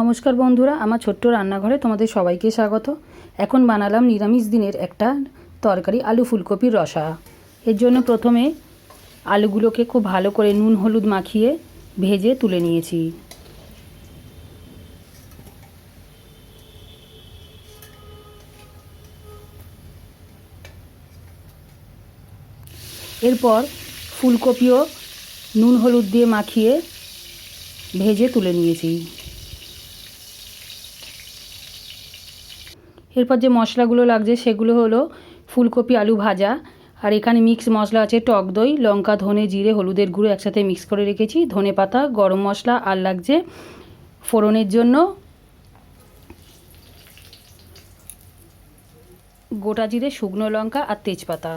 নমস্কার বন্ধুরা, আমার ছোট্ট রান্নাঘরে তোমাদের সবাইকে স্বাগত। এখন বানালাম নিরামিষ দিনের একটা তরকারি আলু ফুলকপির রসা। এর জন্য প্রথমে আলুগুলোকে খুব ভালো করে নুন হলুদ মাখিয়ে ভেজে তুলে নিয়েছি। এরপর ফুলকপিও নুন হলুদ দিয়ে মাখিয়ে ভেজে তুলে নিয়েছি। এরপর যে মশলাগুলো লাগছে সেগুলো হলো ফুলকপি আলু ভাজা, আর এখানে মিক্স মশলা আছে টক দই, লঙ্কা, ধনে, জিরে, হলুদের গুঁড়ো একসাথে মিক্স করে রেখেছি, ধনে পাতা, গরম মশলা, আর লাগছে ফোড়নের জন্য গোটা জিরে, শুকনো লঙ্কা আর তেজপাতা।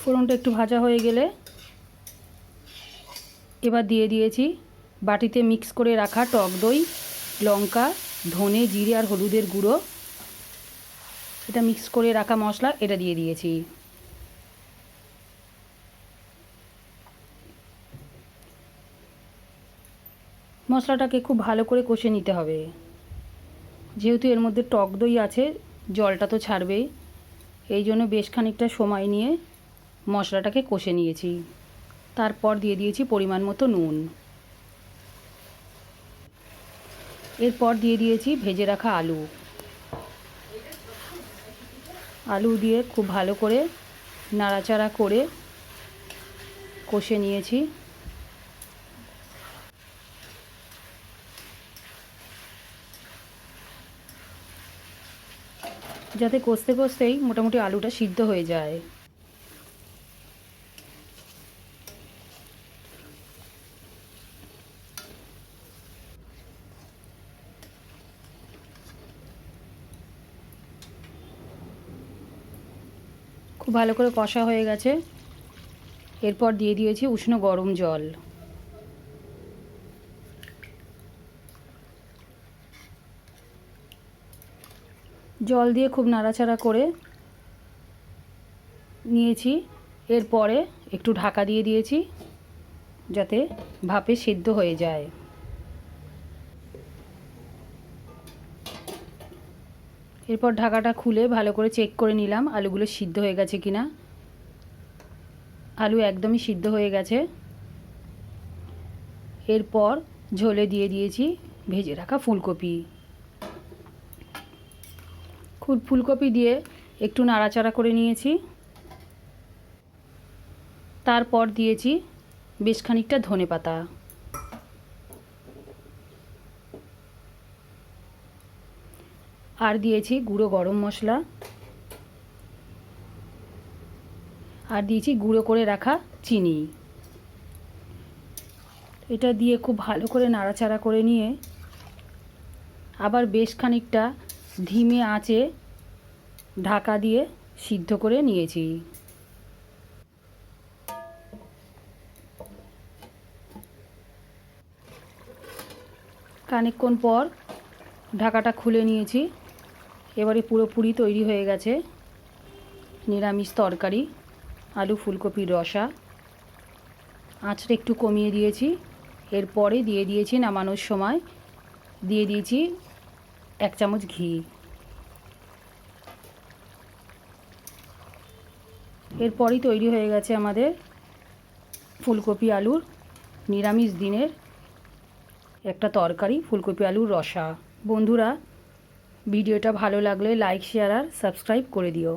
ফোড়নটা একটু ভাজা হয়ে গেলে এবার দিয়ে দিয়েছি বাটিতে মিক্স করে রাখা টক দই, লঙ্কা, ধনে, জিরে আর হলুদের গুঁড়ো। এটা মিক্স করে রাখা মশলা, এটা দিয়ে দিয়েছি। মশলাটাকে খুব ভালো করে কষে নিতে হবে। যেহেতু এর মধ্যে টক দই আছে, জলটা তো ছাড়বেই। এই জন্য বেশ খানিকটা সময় নিয়ে মশলাটাকে কষে নিয়েছি। তারপর দিয়ে দিয়েছি পরিমাণ মতো নুন। এরপর দিয়ে দিয়েছি ভেজে রাখা আলু। আলু দিয়ে খুব ভালো করে নাড়াচাড়া করে কষে নিয়েছি। যাতে কষতে কষতেই মোটামুটি আলুটা সিদ্ধ হয়ে যায়। খুব ভালো করে কষা হয়ে গেছে। এরপর দিয়ে দিয়েছি উষ্ণ গরম জল। জল দিয়ে খুব নাড়াচাড়া করে নিয়েছি। এরপরে একটু ঢাকা দিয়ে দিয়েছি যাতে ভাপে সিদ্ধ হয়ে যায়। এরপর ঢাকাটা খুলে ভালো করে চেক করে নিলাম আলুগুলো সিদ্ধ হয়ে গেছে কিনা। আলু একদমই সিদ্ধ হয়ে গেছে। এরপর ঝোলে দিয়ে দিয়েছি ভেজে রাখা ফুলকপি। খুব ফুলকপি দিয়ে একটু নাড়াচাড়া করে নিয়েছি। তারপর দিয়েছি বেশ খানিকটা ধনে পাতা আর দিয়েছি গুঁড়ো গরম মশলা। আর দিয়েছি গুঁড়ো করে রাখা চিনি। এটা দিয়ে খুব ভালো করে নাড়াচাড়া করে নিয়ে আবার বেশ খানিকটা ধিমে আঁচে ঢাকা দিয়ে সিদ্ধ করে নিয়েছি। খানিকক্ষণ পর ঢাকাটা খুলে নিয়েছি। এবারে পুরোপুরি তৈরি হয়ে গেছে। নিরামিষ তরকারি, আলু ফুলকপির রসা। আঁচটা একটু কমিয়ে দিয়েছি। এরপরে দিয়ে দিয়েছি নামানোর সময়, দিয়ে দিয়েছি এক চামচ ঘি। এরপরই তৈরি হয়ে গেছে আমাদের ফুলকপি আলুর নিরামিষ দিনের একটা তরকারি, ফুলকপি আলুর রসা। বন্ধুরা ভিডিওটা ভালো লাগলে লাইক শেয়ার আর সাবস্ক্রাইব করে দিও।